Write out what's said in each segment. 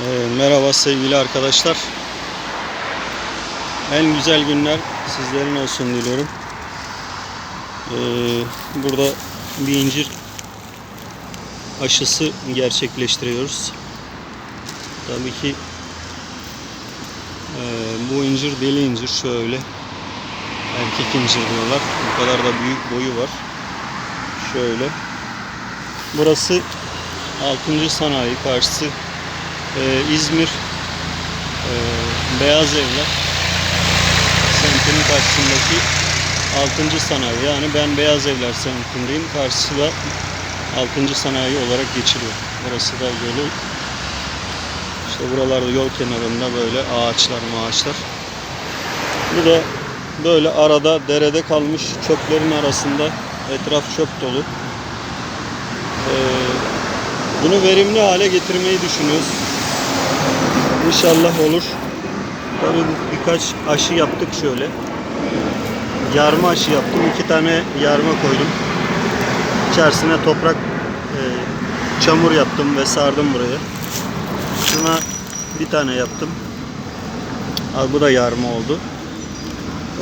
Ee, merhaba sevgili arkadaşlar. En güzel günler sizlerin olsun diliyorum. Ee, burada bir incir aşısı gerçekleştiriyoruz. Tabii ki e, bu incir deli incir şöyle. Erkek incir diyorlar. Bu kadar da büyük boyu var. Şöyle. Burası 6. sanayi karşısı ee, İzmir e, Beyaz Evler semtinin karşısındaki 6. sanayi yani ben Beyaz Evler semtindeyim karşısı da 6. sanayi olarak geçiliyor. Burası da yolu işte buralarda yol kenarında böyle ağaçlar ağaçlar. Bu da böyle arada derede kalmış çöplerin arasında etraf çöp dolu. Ee, bunu verimli hale getirmeyi düşünüyoruz. İnşallah olur. Tabii bir- birkaç aşı yaptık şöyle. Yarma aşı yaptım. iki tane yarma koydum. İçerisine toprak e, çamur yaptım ve sardım buraya. Şuna bir tane yaptım. Al bu da yarma oldu.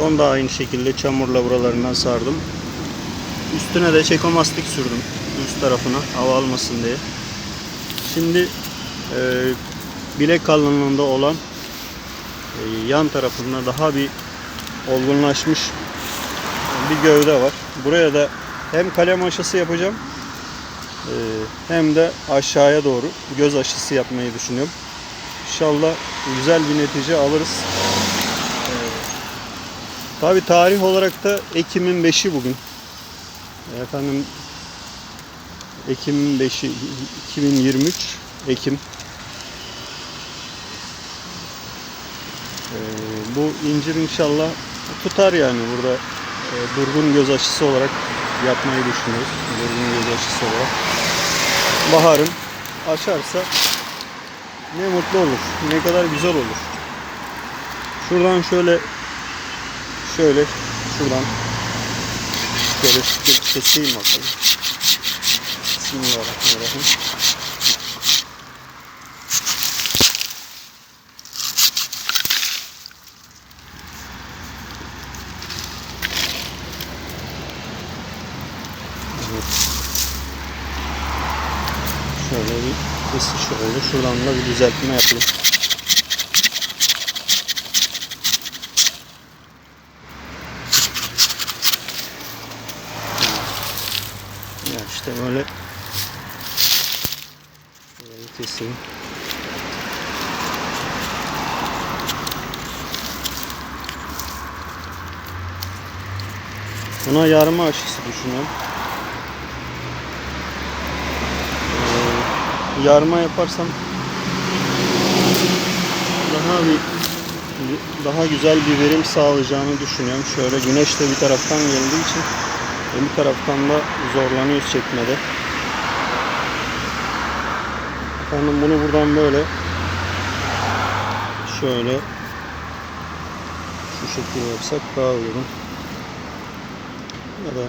Onu da aynı şekilde çamurla buralarından sardım. Üstüne de çekomastik sürdüm. Üst tarafına hava almasın diye. Şimdi e, bilek kalınlığında olan e, yan tarafında daha bir olgunlaşmış bir gövde var. Buraya da hem kalem aşısı yapacağım e, hem de aşağıya doğru göz aşısı yapmayı düşünüyorum. İnşallah güzel bir netice alırız. E, Tabi tarih olarak da Ekim'in 5'i bugün. Efendim Ekim 5'i 2023 Ekim Ee, bu incir inşallah tutar yani burada e, durgun göz aşısı olarak yapmayı düşünüyoruz. Durgun göz aşısı olarak. Baharın açarsa ne mutlu olur. Ne kadar güzel olur. Şuradan şöyle şöyle şuradan şöyle keseyim bakalım. Bismillahirrahmanirrahim. Evet. Şöyle bir kesiş oldu. Şuradan da bir düzeltme yapayım. Ya işte böyle Şurayı keseyim. Buna yarma aşısı düşünüyorum. Ee, yarma yaparsam daha bir daha güzel bir verim sağlayacağını düşünüyorum. Şöyle güneş de bir taraftan geldiği için bir taraftan da zorlanıyoruz çekmede. Efendim bunu buradan böyle şöyle şu şekilde yapsak daha uygun. Ya da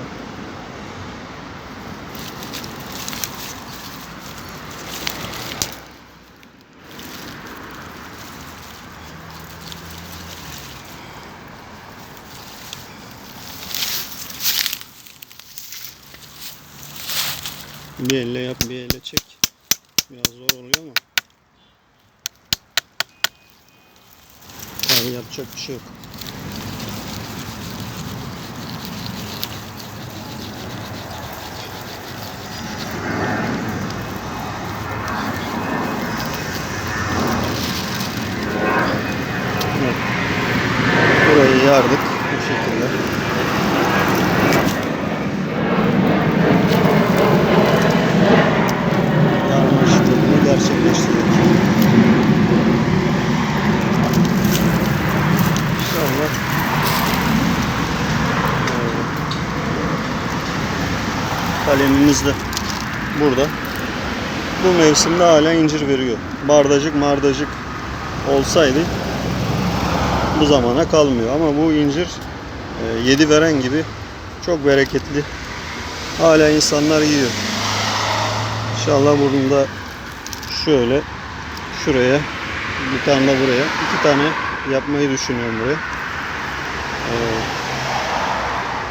bir elle yap bir elle çek. Biraz zor oluyor ama. Yani yapacak bir şey yok. Evet. Burayı yardık bu şekilde. Yarma işlemini gerçekleştirdik. İnşallah eee, kalemimiz de burada. Bu mevsimde hala incir veriyor. Bardacık mardacık olsaydı bu zamana kalmıyor. Ama bu incir e, yedi veren gibi çok bereketli. Hala insanlar yiyor. İnşallah bunu da şöyle şuraya, bir tane de buraya. iki tane yapmayı düşünüyorum buraya.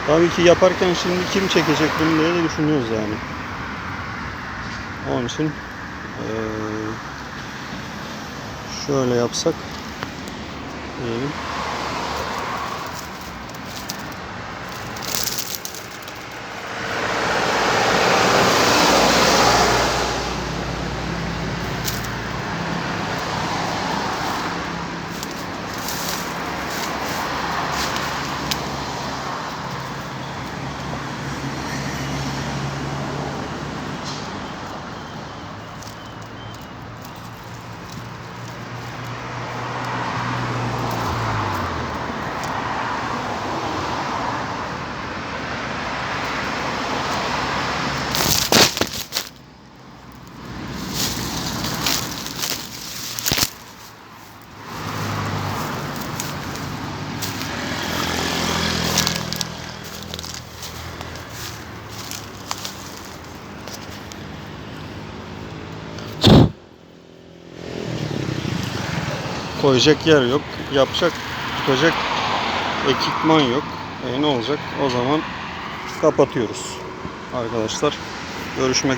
Tabii ki yaparken şimdi kim çekecek bunu diye de düşünüyoruz yani. Onun için şöyle yapsak diyelim. Koyacak yer yok. Yapacak, tutacak ekipman yok. E ne olacak? O zaman kapatıyoruz. Arkadaşlar görüşmek